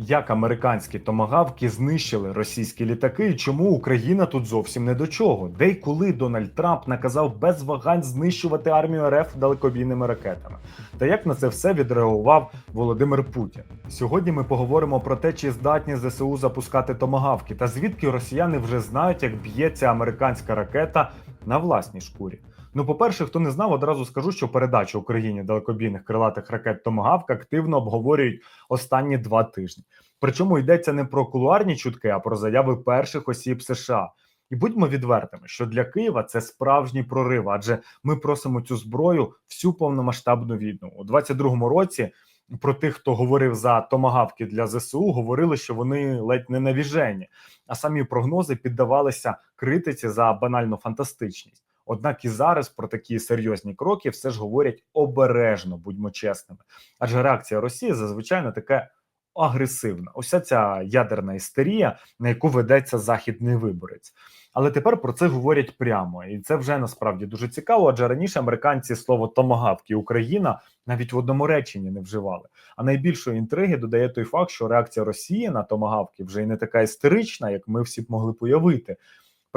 Як американські томагавки знищили російські літаки, і чому Україна тут зовсім не до чого? Де й коли Дональд Трамп наказав без вагань знищувати армію РФ далекобійними ракетами? Та як на це все відреагував Володимир Путін? Сьогодні ми поговоримо про те, чи здатні ЗСУ запускати томагавки, та звідки росіяни вже знають, як б'ється американська ракета на власній шкурі. Ну, по-перше, хто не знав, одразу скажу, що передачу Україні далекобійних крилатих ракет Томагавк активно обговорюють останні два тижні. Причому йдеться не про кулуарні чутки, а про заяви перших осіб США. І будьмо відвертими, що для Києва це справжній прорив, адже ми просимо цю зброю всю повномасштабну війну у 22-му році. Про тих, хто говорив за томагавки для ЗСУ, говорили, що вони ледь не навіжені, а самі прогнози піддавалися критиці за банальну фантастичність. Однак і зараз про такі серйозні кроки все ж говорять обережно, будьмо чесними. Адже реакція Росії зазвичай на таке агресивна. Уся ця ядерна істерія, на яку ведеться західний виборець. Але тепер про це говорять прямо, і це вже насправді дуже цікаво. Адже раніше американці слово томагавки Україна навіть в одному реченні не вживали. А найбільшої інтриги додає той факт, що реакція Росії на томагавки вже й не така істерична, як ми всі б могли уявити.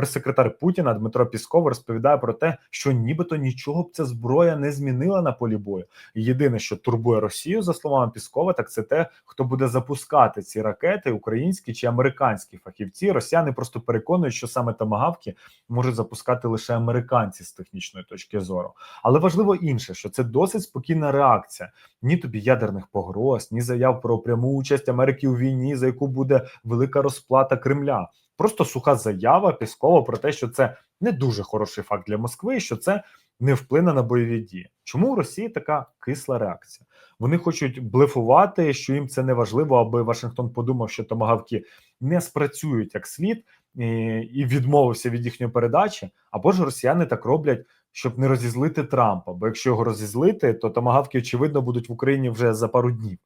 Прес-секретар Путіна Дмитро Пісков розповідає про те, що нібито нічого б ця зброя не змінила на полі бою. Єдине, що турбує Росію, за словами Піскова, так це те, хто буде запускати ці ракети, українські чи американські фахівці. Росіяни просто переконують, що саме томагавки можуть запускати лише американці з технічної точки зору. Але важливо інше, що це досить спокійна реакція. Ні тобі ядерних погроз, ні заяв про пряму участь Америки у війні, за яку буде велика розплата Кремля. Просто суха заява Піскова про те, що це не дуже хороший факт для Москви, що це не вплине на бойові дії. Чому у Росії така кисла реакція? Вони хочуть блефувати, що їм це не важливо, аби Вашингтон подумав, що томагавки не спрацюють як слід і, відмовився від їхньої передачі. Або ж росіяни так роблять, щоб не розізлити Трампа. Бо якщо його розізлити, то томагавки очевидно будуть в Україні вже за пару днів.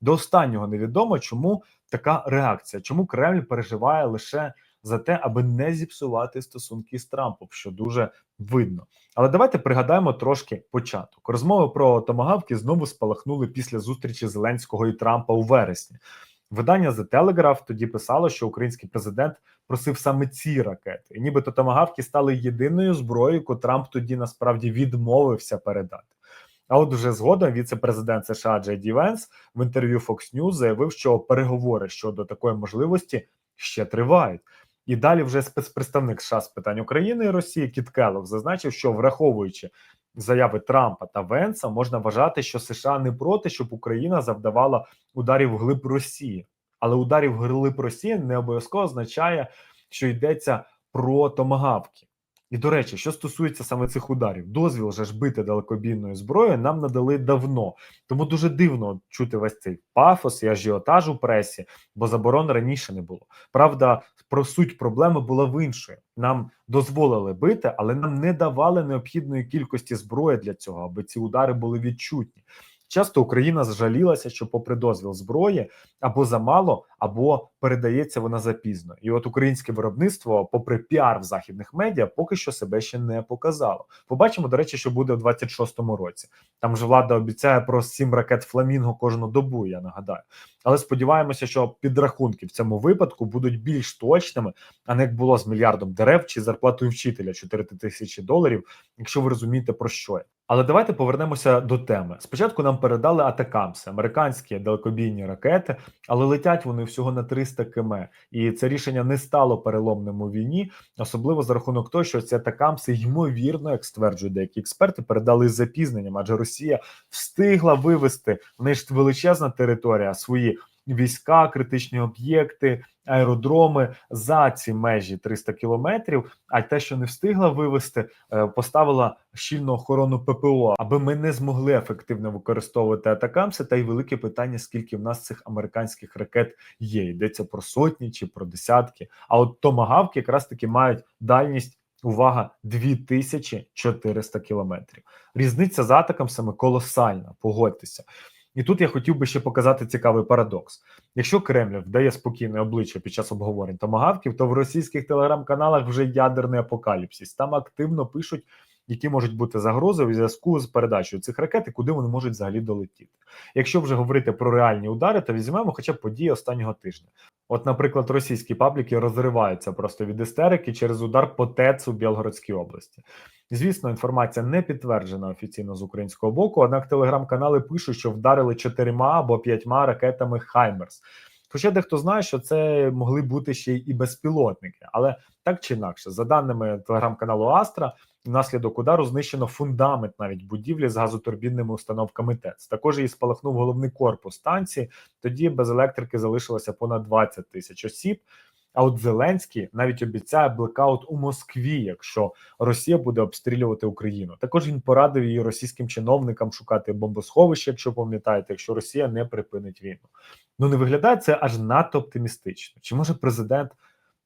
До останнього невідомо, чому така реакція, чому Кремль переживає лише за те, аби не зіпсувати стосунки з Трампом, що дуже видно. Але давайте пригадаємо трошки початок. Розмови про томагавки знову спалахнули після зустрічі Зеленського і Трампа у вересні. Видання The Telegraph тоді писало, що український президент просив саме ці ракети, і нібито томагавки стали єдиною зброєю, яку Трамп тоді насправді відмовився передати. А от вже згодом віце-президент США Джей Ді Венс в інтерв'ю Fox News заявив, що переговори щодо такої можливості ще тривають. І далі вже спецпредставник США з питань України і Росії Кіт Келлог зазначив, що враховуючи заяви Трампа та Венса, можна вважати, що США не проти, щоб Україна завдавала ударів вглиб Росії. Але ударів вглиб Росії не обов'язково означає, що йдеться про томагавки. І до речі, що стосується саме цих ударів, дозвіл же ж бити далекобійною зброєю нам надали давно. Тому дуже дивно чути весь цей пафос і ажіотаж у пресі, бо заборон раніше не було. Правда, про суть проблеми була в іншої. Нам дозволили бити, але нам не давали необхідної кількості зброї для цього, аби ці удари були відчутні. Часто Україна зжалілася, що, попри дозвіл зброї, або замало, або передається вона запізно. І от українське виробництво, попри піар в західних медіа, поки що себе ще не показало. Побачимо, до речі, що буде у 26-му році. Там ж влада обіцяє про сім ракет Фламінго кожну добу. Я нагадаю. Але сподіваємося, що підрахунки в цьому випадку будуть більш точними, а не як було з мільярдом дерев чи зарплатою вчителя 4 тисячі доларів, якщо ви розумієте про що я. Але давайте повернемося до теми. Спочатку нам передали атакамси, американські далекобійні ракети, але летять вони всього на 300 км. І це рішення не стало переломним у війні, особливо за рахунок того, що ці атакамси, ймовірно, як стверджують деякі експерти, передали з запізненням, адже Росія встигла вивести в неї ж величезна територія свої війська, критичні об'єкти, аеродроми за ці межі 300 кілометрів. А те, що не встигла вивести, е, поставила щільну охорону ППО, аби ми не змогли ефективно використовувати атакамси. Та й велике питання: скільки в нас цих американських ракет є? Йдеться про сотні чи про десятки. А от томагавки якраз таки мають дальність. Увага, 2400 кілометрів. Різниця з атакамсами колосальна. Погодьтеся. І тут я хотів би ще показати цікавий парадокс. Якщо Кремль вдає спокійне обличчя під час обговорень томагавків, то в російських телеграм-каналах вже ядерний апокаліпсис. Там активно пишуть, які можуть бути загрозою в зв'язку з передачею цих ракет і куди вони можуть взагалі долетіти. Якщо вже говорити про реальні удари, то візьмемо хоча б події останнього тижня. От, наприклад, російські пабліки розриваються просто від істерики через удар по ТЕЦ у Білгородській області. Звісно, інформація не підтверджена офіційно з українського боку, однак телеграм-канали пишуть, що вдарили чотирма або п'ятьма ракетами Хаймерс. Хоча дехто знає, що це могли бути ще і безпілотники, але так чи інакше, за даними телеграм-каналу Астра, внаслідок удару знищено фундамент навіть будівлі з газотурбінними установками ТЕЦ. Також і спалахнув головний корпус станції. Тоді без електрики залишилося понад 20 тисяч осіб. А от Зеленський навіть обіцяє блекаут у Москві, якщо Росія буде обстрілювати Україну. Також він порадив її російським чиновникам шукати бомбосховище, якщо пам'ятаєте, якщо Росія не припинить війну. Ну не виглядає це аж надто оптимістично. Чи може президент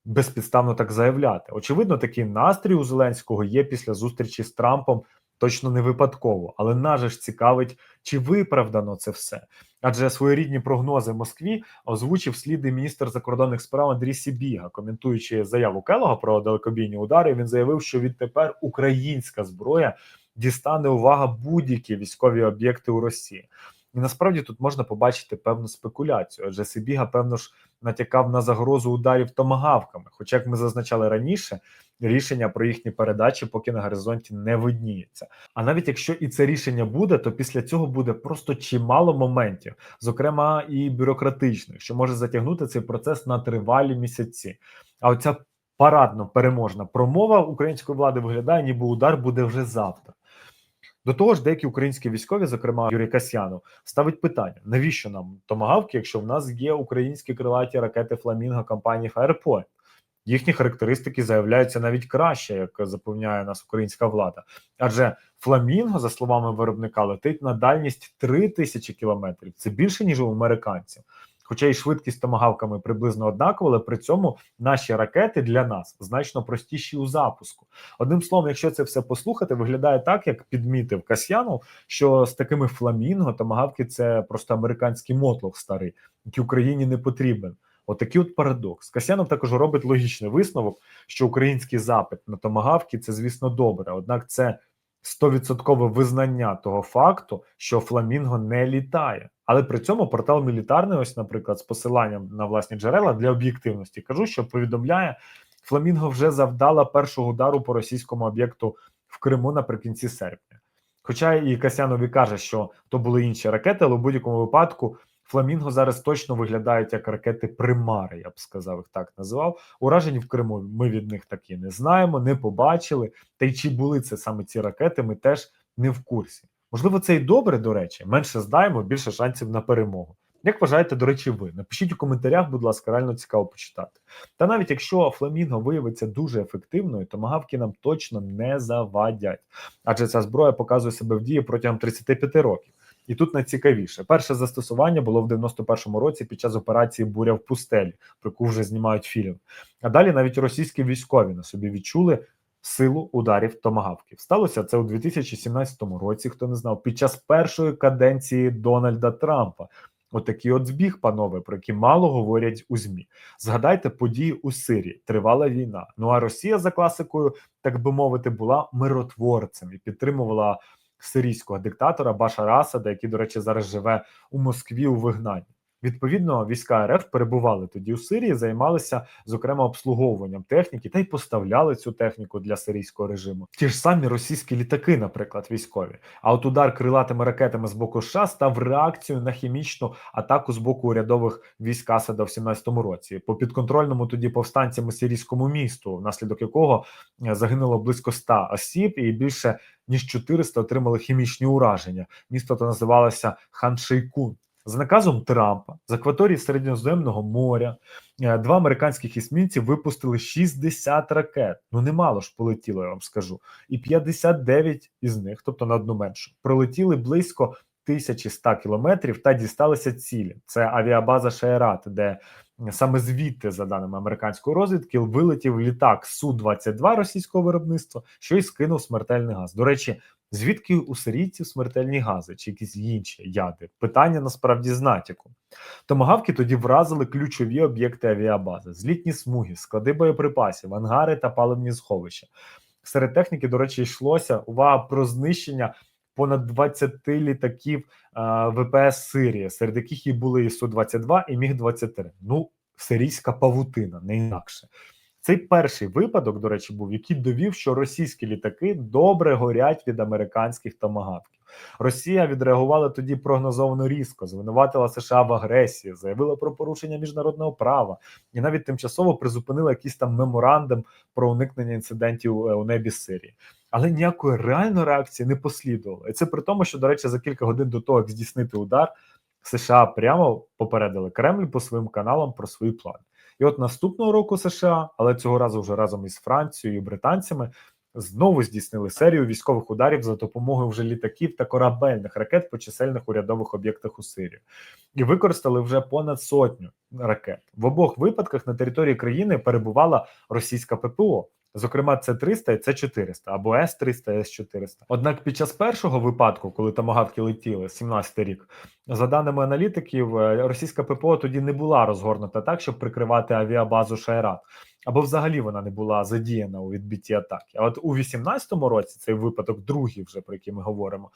безпідставно так заявляти? Очевидно, такий настрій у Зеленського є після зустрічі з Трампом. Точно не випадково, але нас ж цікавить, чи виправдано це все. Адже своєрідні прогнози Москві озвучив слідний міністр закордонних справ Андрій Сібіга, коментуючи заяву Келога про далекобійні удари. Він заявив, що відтепер українська зброя дістане увага будь-які військові об'єкти у Росії. І насправді тут можна побачити певну спекуляцію, адже Сибіга, певно ж, натякав на загрозу ударів томагавками. Хоча, як ми зазначали раніше, рішення про їхні передачі поки на горизонті не видніється. А навіть якщо і це рішення буде, то після цього буде просто чимало моментів, зокрема і бюрократичних, що може затягнути цей процес на тривалі місяці. А оця парадно переможна промова української влади виглядає, ніби удар буде вже завтра. До того ж, деякі українські військові, зокрема Юрій Касьянов, ставить питання: навіщо нам томагавки, якщо в нас є українські крилаті ракети Фламінго компанії Firepoint? Їхні характеристики заявляються навіть краще, як запевняє нас українська влада. Адже Фламінго, за словами виробника, летить на дальність 3000 кілометрів. Це більше ніж у американців. Хоча і швидкість томагавками приблизно однакова, але при цьому наші ракети для нас значно простіші у запуску. Одним словом, якщо це все послухати, виглядає так, як підмітив Касьянов, що з такими фламінго томагавки це просто американський мотлох старий, який Україні не потрібен. Отакий от, от парадокс. Касьянов також робить логічний висновок, що український запит на томагавки це, звісно, добре. Однак це стовідсоткове визнання того факту, що Фламінго не літає. Але при цьому портал мілітарний, ось, наприклад, з посиланням на власні джерела для об'єктивності, кажу, що повідомляє, Фламінго вже завдала першого удару по російському об'єкту в Криму наприкінці серпня. Хоча і Касянові каже, що то були інші ракети, але в будь-якому випадку Фламінго зараз точно виглядають як ракети примари, я б сказав, їх так називав. Уражень в Криму ми від них такі не знаємо, не побачили. Та й чи були це саме ці ракети, ми теж не в курсі. Можливо, це і добре, до речі, менше здаємо, більше шансів на перемогу. Як вважаєте, до речі, ви напишіть у коментарях, будь ласка, реально цікаво почитати. Та навіть якщо Фламінго виявиться дуже ефективною, то магавки нам точно не завадять, адже ця зброя показує себе в дії протягом 35 років. І тут найцікавіше, перше застосування було в 91-му році під час операції Буря в пустелі, про яку вже знімають фільм. А далі навіть російські військові на собі відчули силу ударів томагавків. Сталося це у 2017 році. Хто не знав, під час першої каденції Дональда Трампа. Отакий от збіг, панове, про які мало говорять у змі. Згадайте події у Сирії, тривала війна. Ну а Росія за класикою, так би мовити, була миротворцем і підтримувала сирійського диктатора Башара Асада, який, до речі, зараз живе у Москві у вигнанні. Відповідно, війська РФ перебували тоді у Сирії, займалися зокрема обслуговуванням техніки та й поставляли цю техніку для сирійського режиму. Ті ж самі російські літаки, наприклад, військові. А от удар крилатими ракетами з боку США став реакцією на хімічну атаку з боку урядових військ Асада в 17-му році, по підконтрольному тоді повстанцями сирійському місту, внаслідок якого е, загинуло близько 100 осіб, і більше ніж 400 отримали хімічні ураження. Місто то називалося Хан Шейкун. За наказом Трампа з акваторії Середньоземного моря е, два американських ісмінці випустили 60 ракет. Ну немало ж полетіло, я вам скажу, і 59 із них, тобто на одну меншу, пролетіли близько 1100 кілометрів та дісталися цілі. Це авіабаза Шайрат, де саме звідти, за даними американської розвідки, вилетів літак су 22 російського виробництва, що й скинув смертельний газ. До речі, звідки у сирійців смертельні гази чи якісь інші яди? Питання насправді з натяком. Томагавки тоді вразили ключові об'єкти авіабази: злітні смуги, склади боєприпасів, ангари та паливні сховища. Серед техніки, до речі, йшлося увага про знищення понад 20 літаків а, ВПС Сирії, серед яких і були і Су-22, і Міг-23. Ну, сирійська павутина, не інакше. Цей перший випадок, до речі, був, який довів, що російські літаки добре горять від американських томагавків. Росія відреагувала тоді прогнозовано різко, звинуватила США в агресії, заявила про порушення міжнародного права і навіть тимчасово призупинила якийсь там меморандум про уникнення інцидентів е, у небі Сирії. Але ніякої реальної реакції не послідувало. І це при тому, що, до речі, за кілька годин до того, як здійснити удар, США прямо попередили Кремль по своїм каналам про свої плани. І от наступного року США, але цього разу вже разом із Францією і британцями, знову здійснили серію військових ударів за допомогою вже літаків та корабельних ракет по чисельних урядових об'єктах у Сирії, і використали вже понад сотню ракет. В обох випадках на території країни перебувала російська ППО. Зокрема, це 300 і це 400 або С 300 С 400 Однак під час першого випадку, коли томагавки летіли, 17-й рік, за даними аналітиків, е, російська ППО тоді не була розгорнута так, щоб прикривати авіабазу Шайрат, або взагалі вона не була задіяна у відбитті атаки. А от у 18-му році цей випадок, другий, вже про який ми говоримо,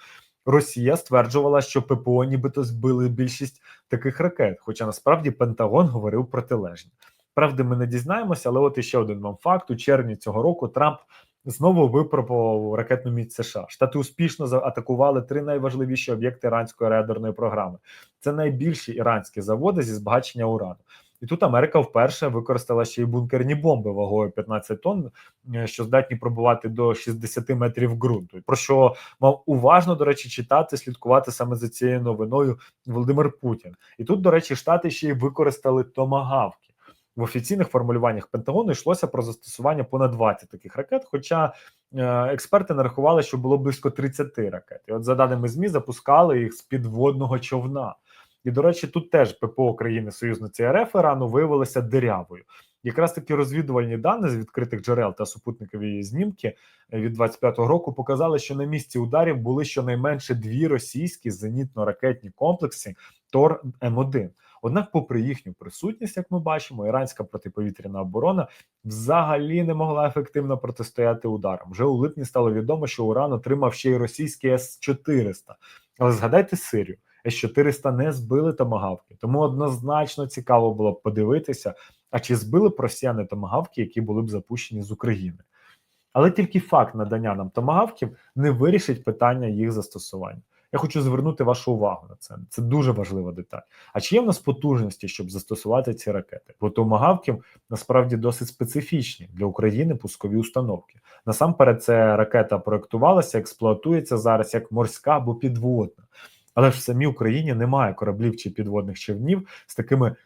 Росія стверджувала, що ППО нібито збили більшість таких ракет, хоча насправді Пентагон говорив протилежне. Правди, ми не дізнаємося, але от іще один вам факт: у червні цього року Трамп знову випробував ракетну міць США. Штати успішно заатакували три найважливіші об'єкти іранської реадерної програми. Це найбільші іранські заводи зі збагачення урану. І тут Америка вперше використала ще й бункерні бомби вагою 15 тонн, е, що здатні пробувати до 60 метрів ґрунту. Про що мав уважно, до речі, читати, слідкувати саме за цією новиною Володимир Путін. І тут, до речі, штати ще й використали томагавки. В офіційних формулюваннях Пентагону йшлося про застосування понад 20 таких ракет. Хоча е, експерти нарахували, що було близько 30 ракет. І от за даними змі запускали їх з підводного човна. І до речі, тут теж ППО країни союзниці РФ Ірану виявилися дирявою. Якраз такі розвідувальні дані з відкритих джерел та супутникові знімки від 25-го року показали, що на місці ударів були щонайменше дві російські зенітно-ракетні комплекси Тор М1. Однак, попри їхню присутність, як ми бачимо, іранська протиповітряна оборона взагалі не могла ефективно протистояти ударам. Вже у липні стало відомо, що Уран отримав ще й російський С-400. Але згадайте Сирію. С-400 не збили томагавки, тому однозначно цікаво було б подивитися, а чи збили б росіяни томагавки, які були б запущені з України. Але тільки факт надання нам томагавків не вирішить питання їх застосування. Я хочу звернути вашу увагу на це. Це дуже важлива деталь. А чи є в нас потужності, щоб застосувати ці ракети? Бо томагавки насправді досить специфічні для України пускові установки. Насамперед, ця ракета проектувалася, експлуатується зараз як морська або підводна. Але ж в самій Україні немає кораблів чи підводних човнів з такими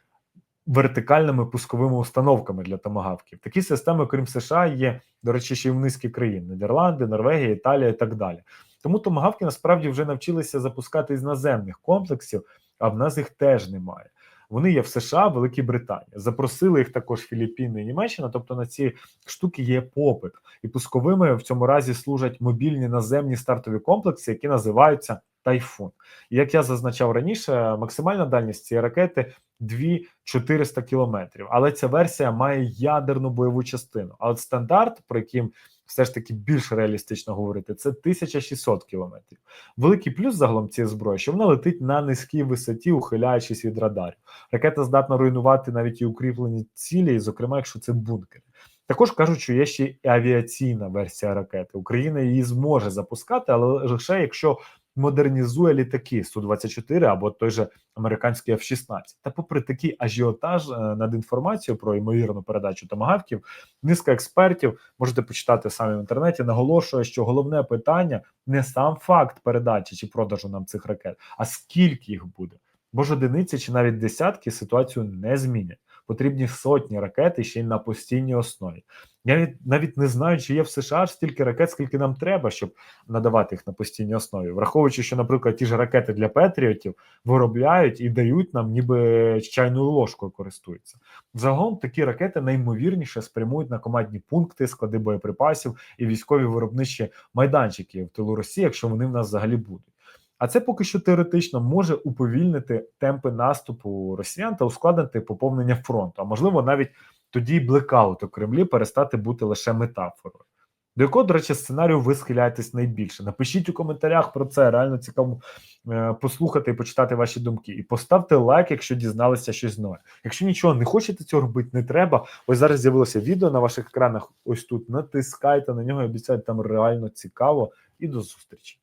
вертикальними пусковими установками для томагавків. Такі системи, крім США, є, до речі, ще й в низки країн: Нідерланди, Норвегія, Італія і так далі. Тому томагавки насправді вже навчилися запускати із наземних комплексів, а в нас їх теж немає. Вони є в США, Великій Британії. Запросили їх також Філіппіни і Німеччина. Тобто на ці штуки є попит, і пусковими в цьому разі служать мобільні наземні стартові комплекси, які називаються Тайфун. І як я зазначав раніше, максимальна дальність цієї ракети 2400 кілометрів. Але ця версія має ядерну бойову частину. А от стандарт, про яким все ж таки більш реалістично говорити, це 1600 кілометрів. Великий плюс загалом цієї зброї, що вона летить на низькій висоті, ухиляючись від радарів. Ракета здатна руйнувати навіть і укріплені цілі, зокрема, якщо це бункери. Також кажуть, що є ще і авіаційна версія ракети. Україна її зможе запускати, але лише якщо модернізує літаки Су-24 або той же американський F-16. Та, попри такий ажіотаж е, над інформацією про ймовірну передачу томагавків, низка експертів можете почитати самі в інтернеті. Наголошує, що головне питання не сам факт передачі чи продажу нам цих ракет, а скільки їх буде. Бо ж одиниці чи навіть десятки ситуацію не змінять потрібні сотні ракет ще й на постійній основі. Я навіть не знаю, чи є в США стільки ракет, скільки нам треба, щоб надавати їх на постійній основі, враховуючи, що, наприклад, ті ж ракети для Петріотів виробляють і дають нам, ніби чайною ложкою користуються. Загалом такі ракети наймовірніше спрямують на командні пункти, склади боєприпасів і військові виробничі майданчики в тилу Росії, якщо вони в нас взагалі будуть. А це поки що теоретично може уповільнити темпи наступу росіян та ускладнити поповнення фронту. А можливо, навіть тоді блекаут у Кремлі перестати бути лише метафорою. До якого, до речі, сценарію ви схиляєтесь найбільше? Напишіть у коментарях про це. Реально цікаво е, послухати і почитати ваші думки. І поставте лайк, якщо дізналися щось нове. Якщо нічого не хочете цього робити, не треба. Ось зараз з'явилося відео на ваших екранах. Ось тут натискайте на нього. і Обіцяю, там реально цікаво. І до зустрічі.